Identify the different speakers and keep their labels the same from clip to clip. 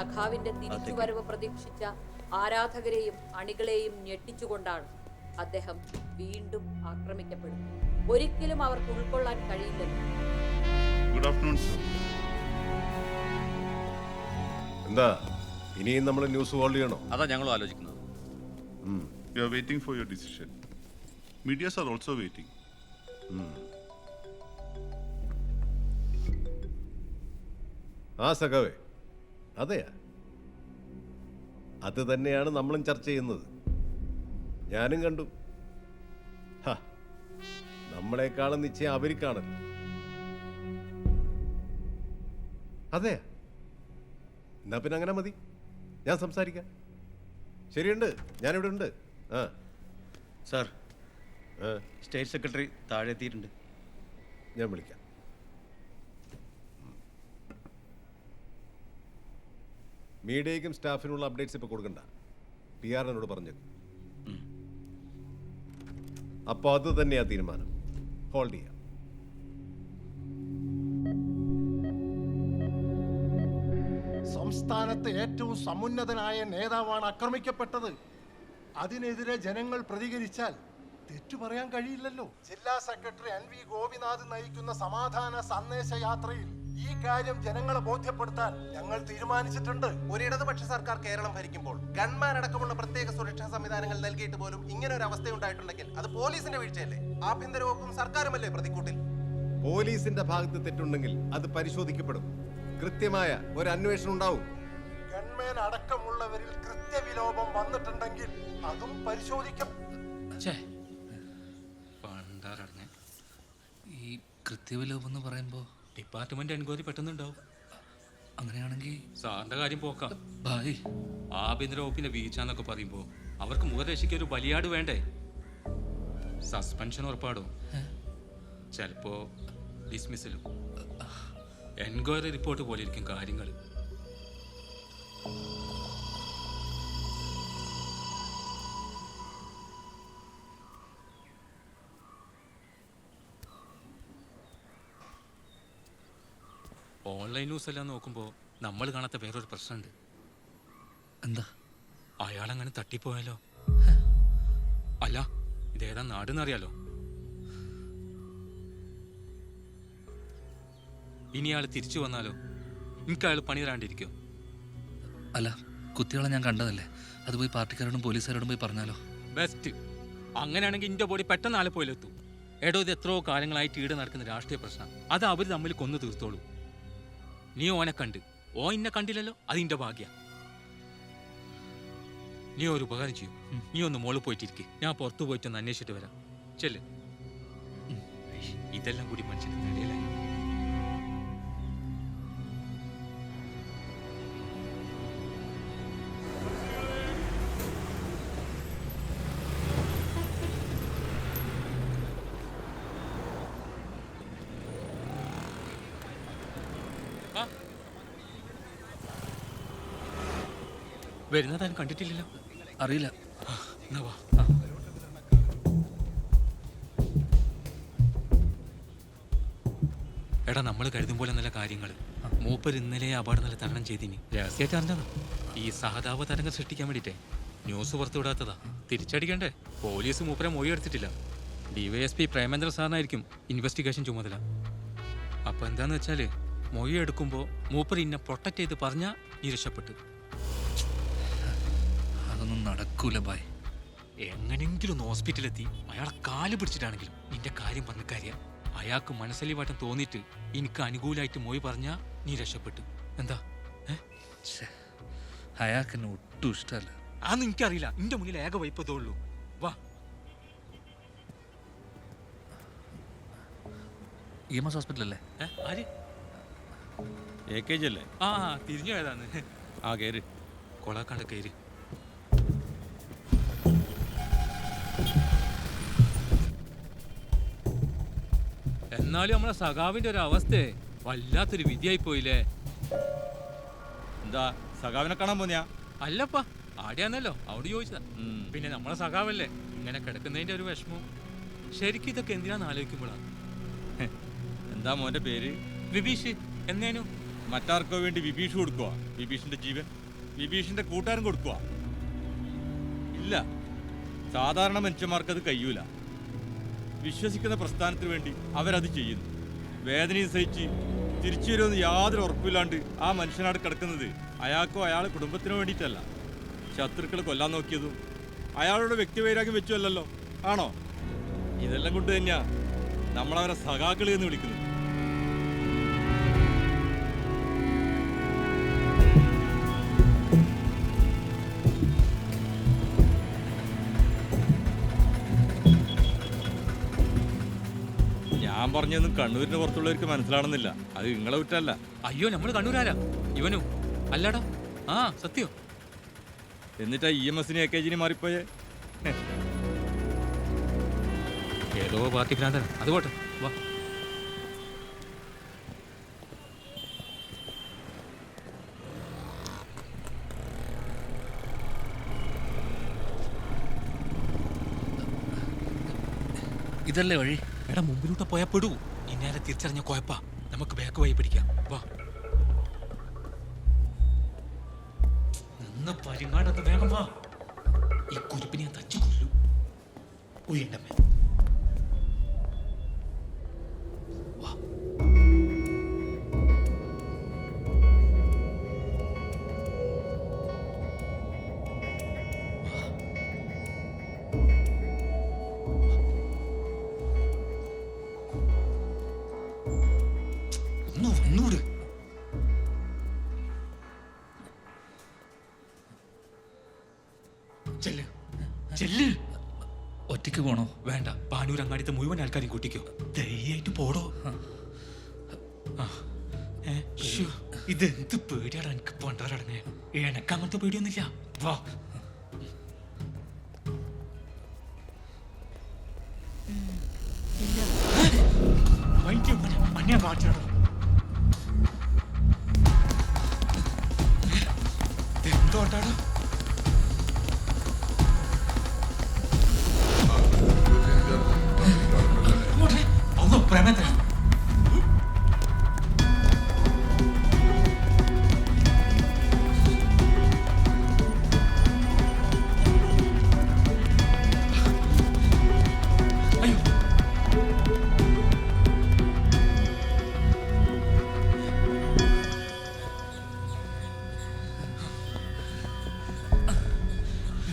Speaker 1: സഖാവിന്റെ തിരിച്ചുവരവ് പ്രതീക്ഷിച്ച ആരാധകരെയും അണികളെയും ഞെട്ടിച്ചുകൊണ്ടാണ് അദ്ദേഹം വീണ്ടും ആക്രമിക്കപ്പെടുന്നത്. ഒരിക്കലും അവർക്ക് ഉൾക്കൊള്ളാൻ കഴിയില്ലെന്ന്
Speaker 2: ഗുഡ് ആഫ്റ്റർനൂൺ സർ
Speaker 3: എന്താ ഇനിയും നമ്മൾ ന്യൂസ് ഹോൾഡ് ചെയ്യണോ?
Speaker 4: അതാ ഞങ്ങളും ആലോചിക്കുന്നത്.
Speaker 2: You are waiting for your decision medias are also waiting
Speaker 3: ആ സഖാവേ. അതെയാ അത് തന്നെയാണ് നമ്മളും ചർച്ച ചെയ്യുന്നത്. ഞാനും കണ്ടു. ഹ, നമ്മളെക്കാളും നിശ്ചയം അവർക്കാണ് അതെ. എന്നാ പിന്നെ അങ്ങനെ മതി. ഞാൻ സംസാരിക്കാം. ശരിയുണ്ട്. ഞാനിവിടെ ഉണ്ട്. ആ.
Speaker 4: സാർ സ്റ്റേറ്റ് സെക്രട്ടറി താഴെ എത്തിയിട്ടുണ്ട്
Speaker 3: ഞാൻ വിളിക്കാം. മീഡിയയ്ക്കും സ്റ്റാഫിനുള്ള അപ്ഡേറ്റ്സ് ഇപ്പോൾ കൊടുക്കണ്ട. പി എന്നോട് പറഞ്ഞു. അപ്പോൾ അത് തന്നെയാ തീരുമാനം. ഹോൾഡ് ചെയ്യാം.
Speaker 5: സംസ്ഥാനത്ത് ഏറ്റവും സമുന്നതനായ നേതാവാണ് ആക്രമിക്കപ്പെട്ടത്. അതിനെതിരെ ജനങ്ങൾ പ്രതികരിച്ചാൽ തെറ്റു പറയാൻ കഴിയില്ലല്ലോ. ജില്ലാ സെക്രട്ടറി എൻ വി ഗോപിനാഥ് നയിക്കുന്ന സമാധാന സന്ദേശ യാത്രയിൽ ഈ കാര്യം ജനങ്ങളെ ബോധ്യപ്പെടുത്താൻ ഞങ്ങൾ തീരുമാനിച്ചിട്ടുണ്ട്.
Speaker 6: ഒരു ഇടതുപക്ഷ സർക്കാർ കേരളം ഭരിക്കുമ്പോൾ ഗൺമാൻ അടക്കമുള്ള പ്രത്യേക സുരക്ഷാ സംവിധാനങ്ങൾ നൽകിയിട്ട് പോലും ഇങ്ങനെ ഒരു അവസ്ഥ ഉണ്ടായിട്ടുണ്ടെങ്കിൽ അത് പോലീസിന്റെ വീഴ്ചയല്ലേ? ആഭ്യന്തര വകുപ്പും സർക്കാരുമല്ലേ പ്രതിക്കൂട്ടിൽ?
Speaker 3: പോലീസിന്റെ ഭാഗത്ത് തെറ്റുണ്ടെങ്കിൽ അത് പരിശോധിക്കപ്പെടും. കൃത്യമായ ഒരു അന്വേഷണം ഉണ്ടാവും.
Speaker 5: ഗൺമാൻ അടക്കമുള്ളവരിൽ കൃത്യവിലോപം വന്നിട്ടുണ്ടെങ്കിൽ അതും പരിശോധിക്കും.
Speaker 7: ഈ കൃത്യവിലോപം എന്ന് പറയുമ്പോൾ
Speaker 8: ഡിപ്പാർട്ട്മെന്റ് എൻക്വയറി പെട്ടെന്നുണ്ടാവും.
Speaker 7: അങ്ങനെയാണെങ്കിൽ
Speaker 8: സാറിന്റെ കാര്യം പോക്കാം.
Speaker 7: ഭായ്
Speaker 8: ആഭ്യന്തര വകുപ്പിന്റെ വീഴ്ചന്നൊക്കെ പറയുമ്പോ പറയുമ്പോൾ അവർക്ക് മുഖരക്ഷയ്ക്ക് ഒരു ബലിയാട് വേണ്ടേ? സസ്പെൻഷൻ ഉറപ്പാടോ? ചിലപ്പോ ഡിസ്മിസലും. എൻക്വയറി റിപ്പോർട്ട് പോലെ ഇരിക്കും കാര്യങ്ങൾ ഓൺലൈൻ ന്യൂസ് എല്ലാം നോക്കുമ്പോൾ നമ്മൾ കാണാത്ത വേറൊരു പ്രശ്നമുണ്ട്.
Speaker 7: എന്താ?
Speaker 8: അയാളങ്ങനെ തട്ടിപ്പോയാലോ? അല്ല ഇതേതാ നാടെന്നറിയാലോ? ഇനി അയാൾ തിരിച്ചു വന്നാലോ? എനിക്ക് അയാൾ പണി തരാണ്ടിരിക്കോ
Speaker 7: അല്ല കുത്തികളെ ഞാൻ കണ്ടതല്ലേ? അത് പോയി പാർട്ടിക്കാരോടും പോലീസുകാരോടും പോയി പറഞ്ഞാലോ?
Speaker 8: ബെസ്റ്റ് അങ്ങനെയാണെങ്കിൽ ഇന്റെ ബോഡി പെട്ടെന്ന് ആലപ്പോയിലെത്തും എടോ ഇത് എത്രയോ കാലങ്ങളായിട്ട് ഈട് നടക്കുന്ന രാഷ്ട്രീയ പ്രശ്നം. അത് അവർ തമ്മിൽ കൊന്നു തീർത്തോളൂ. നീ ഓനെ കണ്ട്. ഓ ഇന്നെ കണ്ടില്ലല്ലോ? അതിന്റെ ഭാഗ്യ. നീ ഒരു ഉപകാരം ചെയ്യൂ. നീ ഒന്ന് മോൾ പോയിട്ടിരിക്കെ. ഞാൻ പുറത്തു പോയിട്ടൊന്ന് അന്വേഷിച്ചിട്ട് വരാം. ചെല്ല്. ഇതെല്ലാം കൂടി മനുഷ്യന് നിലയിലായി വരുന്നതാൻ കണ്ടിട്ടില്ലല്ലോ.
Speaker 7: അറിയില്ല.
Speaker 8: എടാ നമ്മൾ കരുതും പോലെ നല്ല കാര്യങ്ങൾ മൂപ്പർ ഇന്നലെ അപകടം നല്ല തരണം ചെയ്തിനി. രഹസ്യമായിട്ട് അറിഞ്ഞതാ ഈ സഹതാപ തരംഗം സൃഷ്ടിക്കാൻ വേണ്ടിട്ടേ ന്യൂസ് പുറത്തുവിടാത്തതാ തിരിച്ചടിക്കണ്ടേ? പോലീസ് മൂപ്പരെ മൊഴി എടുത്തിട്ടില്ല. ഡിവൈഎസ്പി പ്രേമേന്ദ്ര സാറിനായിരിക്കും ഇൻവെസ്റ്റിഗേഷൻ ചുമതല. അപ്പൊ എന്താന്ന് വെച്ചാൽ മൊഴി എടുക്കുമ്പോ മൂപ്പർ ഇന്നെ പ്രൊട്ടക്ട് ചെയ്ത് പറഞ്ഞാ നീ രക്ഷപ്പെട്ടു.
Speaker 7: നടക്കൂല ബായ്.
Speaker 8: എങ്ങനെങ്കിലും ഒന്ന് ഹോസ്പിറ്റലെത്തി. അയാളെ കാൽ പിടിച്ചിട്ടാണെങ്കിലും നിന്റെ കാര്യം പറഞ്ഞ കാര്യം അയാൾക്ക് മനസ്സലിവാട്ടം തോന്നിയിട്ട് എനിക്ക് അനുകൂലമായിട്ട് മൊഴി പറഞ്ഞാ നീ രക്ഷപ്പെട്ടു. എന്താ?
Speaker 7: അയാൾക്ക് എന്നെ ഒട്ടും ഇഷ്ടമല്ല.
Speaker 8: അതൊന്നും എനിക്കറിയില്ല. നിന്റെ മുന്നിൽ ഏക വൈപ്പതേ ഉള്ളൂ. വാ.
Speaker 7: ഇ എം എസ് ഹോസ്പിറ്റലല്ലേ?
Speaker 8: ഏ ആര്?
Speaker 4: എ കെ ജി അല്ലേ?
Speaker 8: ആ ആ, തിരിഞ്ഞു പോയതാന്ന്
Speaker 4: ആ കയറി
Speaker 8: കൊളാക്കാണ്ട് കയറി എന്നാലും നമ്മളെ സഖാവിന്റെ ഒരു അവസ്ഥയെ വല്ലാത്തൊരു വിധിയായി പോയില്ലേ
Speaker 4: എന്താ സഖാവിനെ കാണാൻ പോന്നെയാ?
Speaker 8: അല്ലപ്പാ ആടെയാന്നല്ലോ അവിടെ ചോദിച്ചതാ. പിന്നെ നമ്മളെ സഖാവല്ലേ ഇങ്ങനെ കിടക്കുന്നതിന്റെ ഒരു വിഷമം ശരിക്കും ഇതൊക്കെ എന്തിനാന്ന് ആലോചിക്കുമ്പോഴാണ്
Speaker 4: എന്താ മോന്റെ പേര്?
Speaker 8: വിഭീഷ് എന്നേനു?
Speaker 4: മറ്റാർക്കോ വേണ്ടി വിഭീഷ് കൊടുക്കുക വിഭീഷിന്റെ ജീവൻ? വിഭീഷിന്റെ കൂട്ടുകാരൻ കൊടുക്കുക ഇല്ല സാധാരണ മനുഷ്യന്മാർക്ക് അത് കഴിയൂല. വിശ്വസിക്കുന്ന പ്രസ്ഥാനത്തിന് വേണ്ടി അവരത് ചെയ്യുന്നു. വേദനയും സഹിച്ച് തിരിച്ചു വരുമെന്ന് യാതൊരു ഉറപ്പില്ലാണ്ട് ആ മനുഷ്യനാട് കിടക്കുന്നത് അയാൾക്കോ അയാൾ കുടുംബത്തിനോ വേണ്ടിയിട്ടല്ല. ശത്രുക്കൾ കൊല്ലാൻ നോക്കിയതും അയാളുടെ വ്യക്തിവൈരാഗ്യം വെച്ചുമല്ലല്ലോ. ആണോ? ഇതെല്ലാം കൊണ്ട് തന്നെയാ നമ്മളവരെ സഖാക്കളി എന്ന് വിളിക്കുന്നത്. ഞാൻ പറഞ്ഞൊന്നും കണ്ണൂരിന്റെ പുറത്തുള്ളവർക്ക് മനസ്സിലാണെന്നില്ല. അത് നിങ്ങളെ വിട്ടല്ല
Speaker 8: അയ്യോ നമ്മൾ കണ്ണൂരാരാ? ഇവനു. അല്ലടാ. ആ സത്യോ.
Speaker 4: എന്നിട്ടാ ഇ എം എസിനെ എ കെ ജിനെ മാറിപ്പോയേ?
Speaker 8: ഏതോ പാർട്ടി ഭ്രാന്തൻ. അത് പോട്ടെ. വാ.
Speaker 7: ഇതല്ലേ വഴി?
Speaker 8: എടാ മുമ്പിലൂടെ പോയാ പെടൂ. ഇന്നാലെ തിരിച്ചറിഞ്ഞ കുഴപ്പാ. നമുക്ക് ബാക്ക് വഴി പിടിക്കാം. വാ. നിന്ന് പരിങ്ങാടത്ത് വേഗം വാ. ഈ കുരുപ്പിനെ തച്ചു കൊല്ലു ഉയണ്ടമ്മേ ചെല്ല്. ചെല്ല്.
Speaker 7: ഒറ്റയ്ക്ക് പോണോ?
Speaker 8: വേണ്ട. പാനൂർ അങ്ങാടിത്തെ മുഴുവൻ ആൾക്കാരെയും കൂട്ടിക്കോ. ധൈര്യമായിട്ട് പോടോ. ഇത് എന്ത് പേടിയാടാ എനിക്ക് പണ്ടവരടങ്ങേ എനക്ക് അങ്ങനത്തെ പേടിയൊന്നുമില്ല. വാ. വൈദ്യം മഞ്ഞ കാട്ടിയാടോ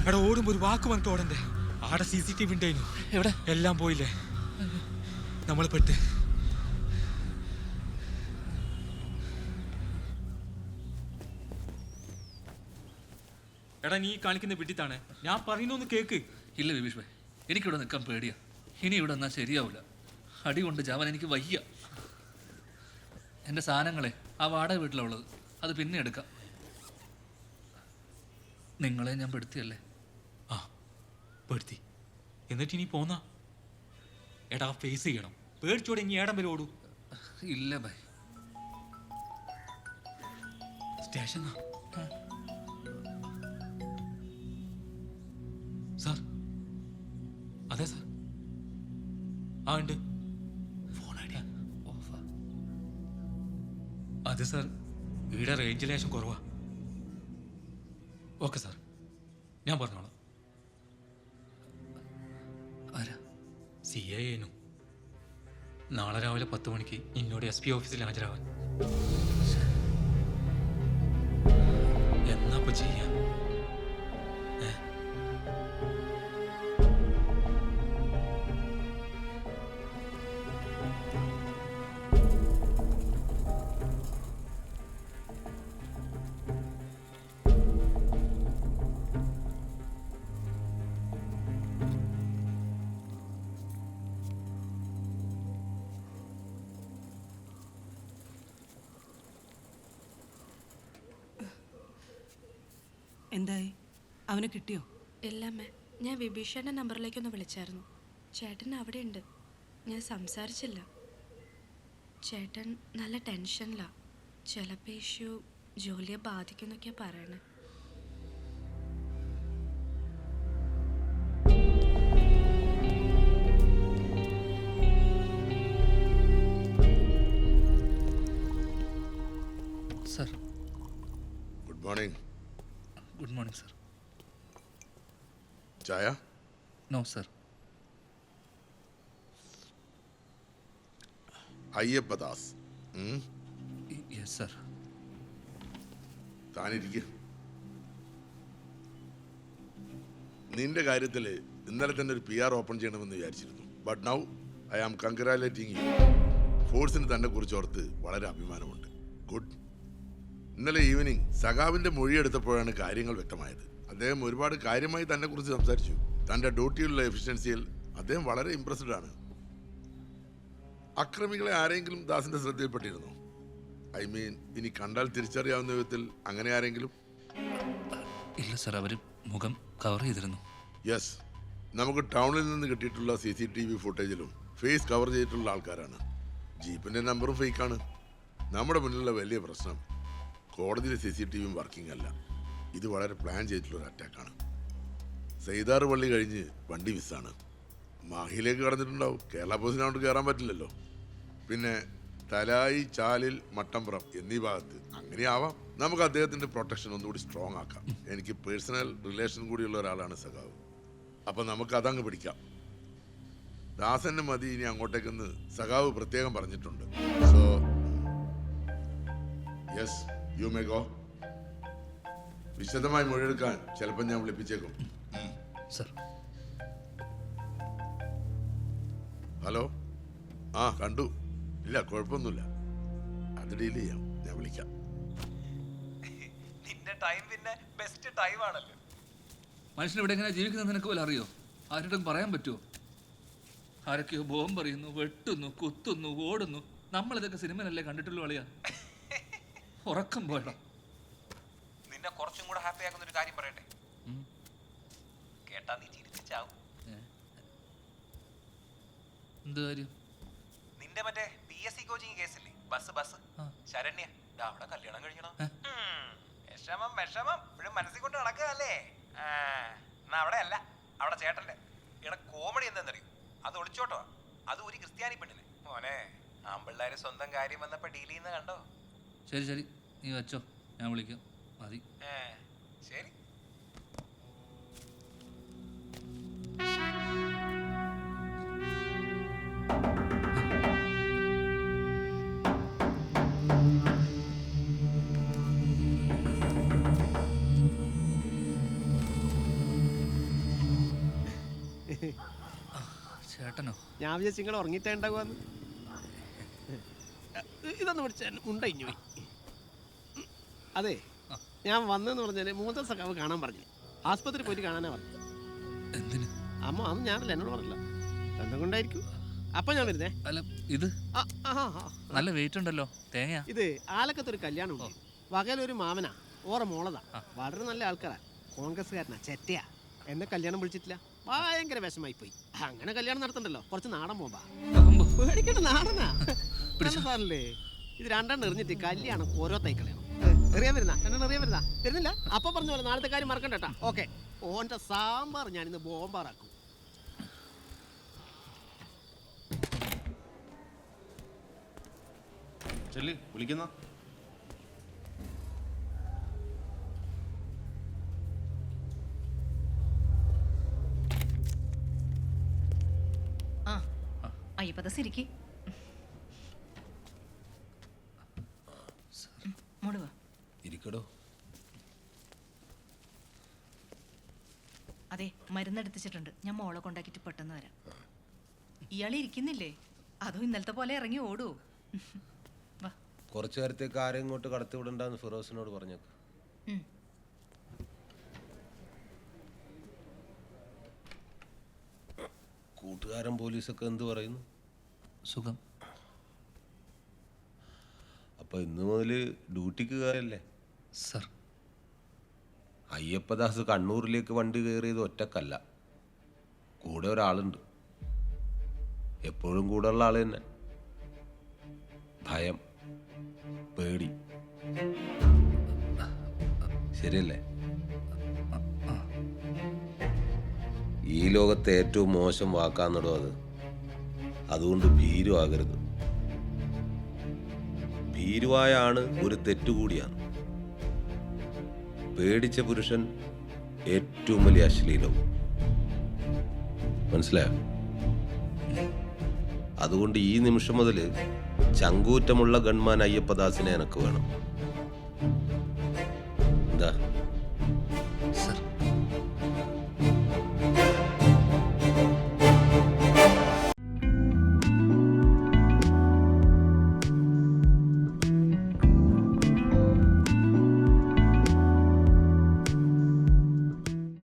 Speaker 8: എടാ ഓടുമ്പോ ഒരു വാക്ക് പറഞ്ഞിട്ട് ഓടണ്ടേ? ആടെ സി സി ടി വി ഉണ്ടായിരുന്നു
Speaker 7: എവിടെ?
Speaker 8: എല്ലാം പോയില്ലേ? നമ്മൾ പെട്ട്. എടാ നീ കാണിക്കുന്ന വിട്ടിത്താണ് ഞാൻ പറയുന്നൊന്ന് കേക്ക്.
Speaker 7: ഇല്ല വിഭീഷ് ഭായ് എനിക്കിവിടെ നിൽക്കാൻ പേടിയാ. ഇനി ഇവിടെ നിന്നാൽ ശരിയാവില്ല അടി കൊണ്ട് ജാവൻ എനിക്ക് വയ്യ. എന്റെ സാധനങ്ങളെ ആ വാടക വീട്ടിലുള്ളത്. അത് പിന്നെ എടുക്കാം. നിങ്ങളെ ഞാൻ പെടുത്തിയല്ലേ?
Speaker 8: പേടുത്തി. എന്നിട്ട് ഇനി പോന്നാ? എടാ ഫേസ് ചെയ്യണം. പേടിച്ചോടെ ഇനി ഏടം വരെ ഓടൂ.
Speaker 7: ഇല്ല ഭയ
Speaker 8: സ്റ്റേഷൻ സാർ. അതെ സാർ. ആ ഉണ്ട്. ഫോൺ ഐഡിയ
Speaker 7: ഓഫാ
Speaker 8: അതെ സാർ. ഇവിടെ റേഞ്ച് ലേശം കുറവാ. Okay sir. ഞാൻ പറഞ്ഞോളാം. സി ഐ എനും നാളെ രാവിലെ പത്ത് മണിക്ക് എന്നോട് എസ് പി ഓഫീസിൽ ഹാജരാവാൻ. എന്നാ ചെയ്യാ?
Speaker 9: എന്തായി? അവനെ കിട്ടിയോ?
Speaker 10: ഇല്ലമ്മേ ഞാൻ വിഭീഷണന്റെ നമ്പറിലേക്കൊന്ന് വിളിച്ചായിരുന്നു. ചേട്ടൻ അവിടെ ഉണ്ട് ഞാൻ സംസാരിച്ചില്ല. ചേട്ടൻ നല്ല ടെൻഷനിലാണ് ചിലപ്പോൾ ഇഷ്യൂ ജോലിയെ ബാധിക്കുന്നൊക്കെയാണ് പറയണേ.
Speaker 7: No sir
Speaker 11: Ayyappadas
Speaker 7: yes sir
Speaker 11: താനിരിക്ക. നിന്റെ കാര്യത്തിൽ ഇന്നലെ തന്നെ ഒരു പി ആർ ഓപ്പൺ ചെയ്യണമെന്ന് വിചാരിച്ചിരുന്നു. But now I am congratulating you ഫോഴ്സിന് തന്നെ കുറിച്ച് ഓർത്ത് വളരെ അഭിമാനമുണ്ട്. ഗുഡ് ഇന്നലെ ഈവനിങ് സഖാവിന്റെ മൊഴി എടുത്തപ്പോഴാണ് കാര്യങ്ങൾ വ്യക്തമായത്. അദ്ദേഹം ഒരുപാട് കാര്യമായി തന്നെ കുറിച്ച് സംസാരിച്ചു. തന്റെ ഡ്യൂട്ടിയിലുള്ള എഫിഷ്യൻസിയിൽ അദ്ദേഹം വളരെ ഇംപ്രസ്ഡ് ആണ്. അക്രമികളെ ആരെങ്കിലും ദാസിന്റെ ശ്രദ്ധയിൽപ്പെട്ടിരുന്നു? ഐ മീൻ ഇനി കണ്ടാൽ തിരിച്ചറിയാവുന്ന വിധത്തിൽ അങ്ങനെ ആരെങ്കിലും?
Speaker 7: ഇല്ല സർ അവർ മുഖം കവർ ചെയ്തിരുന്നു.
Speaker 11: യെസ് നമുക്ക് ടൗണിൽ നിന്ന് കിട്ടിയിട്ടുള്ള സി സി ടി വി ഫുട്ടേജിലും ഫേസ് കവർ ചെയ്തിട്ടുള്ള ആൾക്കാരാണ്. ജീപ്പിന്റെ നമ്പറും ഫേക്കാണ് നമ്മുടെ മുന്നിലുള്ള വലിയ പ്രശ്നം കോടതിയിലെ സി സി ടി വിയും വർക്കിംഗ് അല്ല. ഇത് വളരെ പ്ലാൻ ചെയ്തിട്ടുള്ള ഒരു അറ്റാക്കാണ് സൈതാറ് പള്ളി കഴിഞ്ഞ് വണ്ടി മിസ്സാണ്. മാഹിയിലേക്ക് കടന്നിട്ടുണ്ടാവും. കേരള അങ്ങോട്ട് കയറാൻ പറ്റില്ലല്ലോ. പിന്നെ തലായി ചാലിൽ മട്ടമ്പുറം എന്നീ ഭാഗത്ത് അങ്ങനെയാവാം നമുക്ക് അദ്ദേഹത്തിന്റെ പ്രൊട്ടക്ഷൻ ഒന്നുകൂടി സ്ട്രോങ് ആക്കാം. എനിക്ക് പേഴ്സണൽ റിലേഷൻ കൂടിയുള്ള ഒരാളാണ് സഖാവ്. അപ്പൊ നമുക്ക് അതങ്ങ് പിടിക്കാം. ദാസന്റെ മതി ഇനി അങ്ങോട്ടേക്കെന്ന് സഖാവ് പ്രത്യേകം പറഞ്ഞിട്ടുണ്ട്. So yes you may go വിശദമായി മൊഴിയെടുക്കാൻ ചിലപ്പോൾ ഞാൻ വിളിപ്പിച്ചേക്കും.
Speaker 7: സർ.
Speaker 11: ഹലോ? ആ കണ്ടു. ഇല്ല കുഴപ്പമൊന്നുമില്ല. അത് ഡീൽ ചെയ്യാം. ഞാൻ വിളിക്കാം.
Speaker 6: നിന്റെ ടൈം പിന്നെ ബെസ്റ്റ് ടൈം ആണല്ലോ.
Speaker 7: മനുഷ്യൻ ഇവിടെ എങ്ങനെ ജീവിക്കുന്നത് നിനക്ക് പോലെ അറിയോ? ആരോടും പറയാൻ പറ്റുമോ ആരൊക്കെയോ ബോംബ് പറയുന്നു വെട്ടുന്നു കുത്തുന്നു ഓടുന്നു. നമ്മൾ ഇതൊക്കെ സിനിമയിലല്ലേ കണ്ടിട്ടുള്ളൂ അളിയാ ഉറക്കം പോയടാ.
Speaker 6: നിന്നെ കുറച്ചും കൂടെ ഹാപ്പി ആക്കുന്ന ഒരു കാര്യം പറയട്ടെ. കേട്ടാ നീ
Speaker 7: എന്ത് കാര്യം?
Speaker 6: നിന്റെ മറ്റേ പി എസ് സി കോച്ചിങ് കേസില്ലേ ബസ് ബസ്. ശരണ്യ അവിടെ കല്യാണം കഴിക്കണം. വിഷമം വിഷമം. ഇവിടെ മനസ്സിൽ കൊണ്ട് നടക്കുകയല്ലേ? എന്നാ അവിടെ അല്ല. അവിടെ ചേട്ടന്റെ. ഇവിടെ കോമഡി എന്താണെന്നറിയോ അത് ഒളിച്ചോട്ടോ. അത് ഒരു ക്രിസ്ത്യാനി പെണ്ണിനെ. മോനെ ആമ്പിള്ളേര് സ്വന്തം കാര്യം വന്നപ്പോ ഡീൽ ചെയ്യുന്ന കണ്ടോ?
Speaker 7: ശരി ശരി. നീ വെച്ചോ. ഞാൻ വിളിക്കാം. മതി.
Speaker 6: ശരി.
Speaker 12: ഞാൻ വിചാരിച്ചു നിങ്ങൾ ഉറങ്ങിയിട്ടേ ഉണ്ടാകുമെന്ന് ഇതൊന്ന് പിടിച്ച ഉണ്ടയിഞ്ഞു പോയി. അതെ ഞാൻ വന്നെന്ന് പറഞ്ഞാൽ മൂത്ത സഖാവ് കാണാൻ പറഞ്ഞു. ആസ്പത്രി പോയിട്ട് കാണാനാ പറഞ്ഞു അമ്മ അന്ന് ഞാനല്ല എന്നോട് പറഞ്ഞില്ല. എന്താ കൊണ്ടായിരിക്കും. അപ്പൊ ഞാൻ വരുന്നേ.
Speaker 7: അല്ല ഇത്. നല്ല വെയിറ്റ് ഉണ്ടല്ലോ തേങ്ങയാ
Speaker 12: ഇത് ആലക്കത്തൊരു കല്യാണം ഉണ്ട് വകയിലൊരു മാമനാ ഓറ മോളതാ. വളരെ നല്ല ആൾക്കാരാ. കോൺഗ്രസ്സുകാരനാ ചെറ്റയാ. എന്നെ കല്യാണം വിളിച്ചിട്ടില്ല. ഭയങ്കര വിഷമായി പോയി അങ്ങനെ കല്യാണം നടത്തണ്ടല്ലോ. കുറച്ച് നാടൻ പോകാ പേടിക്കണ്ട നാടനാ. നല്ല ഇത് രണ്ടെണ്ണം എറിഞ്ഞിട്ട് കല്യാണം ഓരോ തൈക്കളയാണ് എറിയാൻ വരുന്ന? രണ്ടെണ്ണം എറിയാൻ വരുന്ന? വരുന്നില്ല? അപ്പൊ പറഞ്ഞ പോലെ നാളത്തെ കാര്യം മറക്കണ്ടട്ടാ ഓക്കെ. ഓന്റെ സാമ്പാർ ഞാൻ ഇന്ന് ബോംബാറാക്കും.
Speaker 3: ചെല്ലി വിളിക്കുന്ന?
Speaker 13: അയ്യപ്പത സിരിക്ക് മുടുവാ
Speaker 6: ഇരിക്കടോ.
Speaker 13: അതെ മരുന്നെടുത്തിച്ചിട്ടുണ്ട്. ഞാൻ മോളെ കൊണ്ടാക്കിയിട്ട് പെട്ടെന്ന് വരാം. ഇയാൾ ഇരിക്കുന്നില്ലേ? അതും ഇന്നലത്തെ പോലെ ഇറങ്ങി ഓടൂ.
Speaker 6: കുറച്ചു നേരത്തേക്ക് ആരെയും ഇങ്ങോട്ട് കടത്തിവിടണ്ടെന്ന് ഫിറോസിനോട് പറഞ്ഞേക്ക്. കൂട്ടുകാരൻ പോലീസൊക്കെ എന്ത് പറയുന്നു?
Speaker 7: സുഖം.
Speaker 6: അപ്പൊ ഇന്ന് മുതൽ ഡ്യൂട്ടിക്ക് കയറല്ലേ
Speaker 7: സർ.
Speaker 6: അയ്യപ്പദാസ് കണ്ണൂരിലേക്ക് വണ്ടി കയറിയത് ഒറ്റക്കല്ല. കൂടെ ഒരാളുണ്ട്. എപ്പോഴും കൂടെ ഉള്ള ആൾ തന്നെ. ഭയം പേടി. ശരിയല്ലേ? ഈ ലോകത്തെ ഏറ്റവും മോശം വാക്കാന്നിടും അത്. അതുകൊണ്ട് ഭീരുവാകരുത്. ഭീരുവായാണ് ഒരു തെറ്റുകൂടിയാണ്
Speaker 14: പേടിച്ച പുരുഷൻ ഏറ്റവും വലിയ അശ്ലീലവും. മനസ്സിലായോ? അതുകൊണ്ട് ഈ നിമിഷം മുതൽ ചങ്കൂറ്റമുള്ള ഗൺമാൻ അയ്യപ്പദാസിനെ എനക്ക് വേണം.